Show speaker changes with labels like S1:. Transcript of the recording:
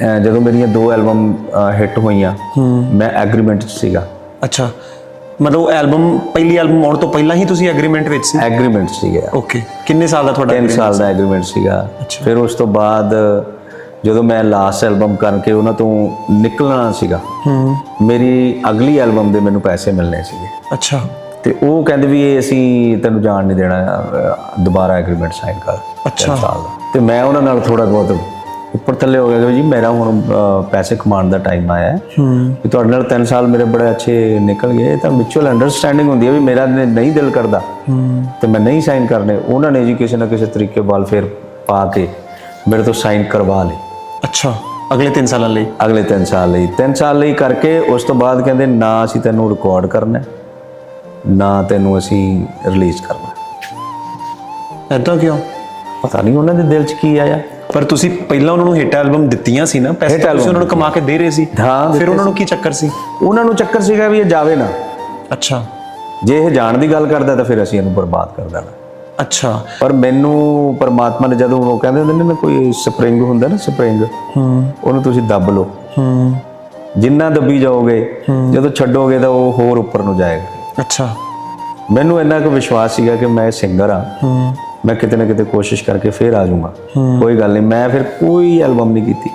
S1: ਜਦੋਂ ਮੇਰੀਆਂ ਦੋ ਐਲਬਮ ਹਿੱਟ ਹੋਈਆਂ ਮੈਂ ਐਗਰੀਮੈਂਟ 'ਚ ਸੀਗਾ।
S2: ਅੱਛਾ। ਮਤਲਬ ਐਲਬਮ ਪਹਿਲੀ ਐਲਬਮ ਆਉਣ ਤੋਂ ਪਹਿਲਾਂ ਹੀ ਤੁਸੀਂ ਐਗਰੀਮੈਂਟ ਵਿੱਚ ਸੀ?
S1: ਐਗਰੀਮੈਂਟ ਸੀਗਾ
S2: ਓਕੇ ਕਿੰਨੇ ਸਾਲ ਦਾ ਤੁਹਾਡਾ
S1: 3 ਸਾਲ ਦਾ ਐਗਰੀਮੈਂਟ ਸੀਗਾ। ਫਿਰ ਉਸ ਤੋਂ ਬਾਅਦ ਜਦੋਂ ਮੈਂ ਲਾਸਟ ਐਲਬਮ ਕਰਕੇ ਉਹਨਾਂ ਤੋਂ ਨਿਕਲਣਾ ਸੀਗਾ ਮੇਰੀ ਅਗਲੀ ਐਲਬਮ ਦੇ ਮੈਨੂੰ ਪੈਸੇ ਮਿਲਣੇ ਸੀਗੇ।
S2: ਅੱਛਾ।
S1: ਤੇ ਉਹ ਕਹਿੰਦੇ ਵੀ ਇਹ ਅਸੀਂ ਤੈਨੂੰ ਜਾਣ ਨਹੀਂ ਦੇਣਾ ਦੁਬਾਰਾ ਐਗਰੀਮੈਂਟ ਸਾਈਨ ਕਰ।
S2: ਅੱਛਾ।
S1: ਤੇ ਮੈਂ ਉਹਨਾਂ ਨਾਲ ਥੋੜਾ ਬਹੁਤ ਉੱਪਰ ਥੱਲੇ ਹੋ ਗਿਆ ਕਿ ਜੀ ਮੇਰਾ ਹੁਣ ਪੈਸੇ ਕਮਾਉਣ ਦਾ ਟਾਈਮ ਆਇਆ। ਹੈ। ਵੀ ਤੁਹਾਡੇ ਨਾਲ 3 ਸਾਲ ਮੇਰੇ ਬੜੇ ਅੱਛੇ ਨਿਕਲ ਗਏ। ਤਾਂ ਮਿਊਚੁਅਲ ਅੰਡਰਸਟੈਂਡਿੰਗ ਹੁੰਦੀ ਹੈ ਵੀ ਮੇਰਾ ਨਹੀਂ ਦਿਲ ਕਰਦਾ। ਤੇ ਮੈਂ ਨਹੀਂ ਸਾਈਨ ਕਰਨੇ। ਉਹਨਾਂ ਨੇ ਜੀ ਕਿਸੇ ਨਾ ਕਿਸੇ ਤਰੀਕੇ ਵਾਲ ਫਿਰ ਪਾ ਕੇ ਮੇਰੇ ਤੋਂ ਸਾਈਨ ਕਰਵਾ ਲਏ।
S2: ਅੱਛਾ। ਅਗਲੇ 3 ਸਾਲਾਂ ਲਈ?
S1: ਅਗਲੇ 3 ਸਾਲ ਲਈ। 3 ਸਾਲ ਲਈ ਕਰਕੇ ਉਸ ਤੋਂ ਬਾਅਦ ਕਹਿੰਦੇ ਨਾ ਅਸੀਂ ਤੈਨੂੰ ਰਿਕਾਰਡ ਕਰਨਾ ਨਾ ਤੈਨੂੰ ਅਸੀਂ ਰਿਲੀਜ਼ ਕਰਨਾ
S2: ਐਦਾਂ ਕਿਉਂ?
S1: ਪਤਾ ਨਹੀਂ ਉਹਨਾਂ ਦੇ ਦਿਲ 'ਚ ਕੀ ਆਇਆ।
S2: ਪਰ ਤੁਸੀਂ ਪਹਿਲਾਂ ਉਹਨਾਂ ਨੂੰ ਹਿੱਟ ਐਲਬਮ ਦਿੱਤੀਆਂ ਸੀ ਨਾ ਪੈਸੇ ਤੁਸੀਂ ਉਹਨਾਂ ਨੂੰ ਕਮਾ ਕੇ ਦੇ ਰਹੇ ਸੀ।
S1: ਹਾਂ,
S2: ਫਿਰ ਉਹਨਾਂ ਨੂੰ ਕੀ ਚੱਕਰ ਸੀ?
S1: ਉਹਨਾਂ ਨੂੰ ਚੱਕਰ ਸੀਗਾ ਵੀ ਇਹ ਜਾਵੇ ਨਾ।
S2: ਅੱਛਾ।
S1: ਜੇ ਇਹ ਜਾਣ ਦੀ ਗੱਲ ਕਰਦਾ ਤਾਂ ਫਿਰ ਅਸੀਂ ਇਹਨੂੰ ਬਰਬਾਦ ਕਰ ਦੇਣਾ।
S2: ਅੱਛਾ।
S1: ਪਰ ਮੈਨੂੰ ਪਰਮਾਤਮਾ ਨੇ ਜਦੋਂ ਉਹ ਕਹਿੰਦੇ ਹੁੰਦੇ ਨੇ ਨਾ ਕੋਈ ਸਪਰਿੰਗ ਹੁੰਦਾ ਨਾ ਸਪਰਿੰਗ
S2: ਹੂੰ।
S1: ਉਹਨੂੰ ਤੁਸੀਂ ਦੱਬ ਲਓ।
S2: ਹੂੰ।
S1: ਜਿੰਨਾ ਦੱਬੀ ਜਾਓਗੇ ਜਦੋਂ ਛੱਡੋਗੇ ਤਾਂ ਉਹ ਹੋਰ ਉੱਪਰ ਨੂੰ ਜਾਏਗਾ।
S2: ਅੱਛਾ।
S1: ਮੈਨੂੰ ਇੰਨਾ ਕੁ ਵਿਸ਼ਵਾਸ ਸੀਗਾ ਕਿ ਮੈਂ ਸਿੰਗਰ ਆ
S2: ਹੂੰ।
S1: ਮੈਂ ਕਿਤੇ ਨਾ ਕਿਤੇ ਕੋਸ਼ਿਸ਼ ਕਰਕੇ ਫੇਰ ਆ ਜਾਊਂਗਾ। ਕੋਈ ਗੱਲ ਨਹੀਂ ਮੈਂ ਫਿਰ ਕੋਈ ਐਲਬਮ ਨਹੀਂ ਕੀਤੀ।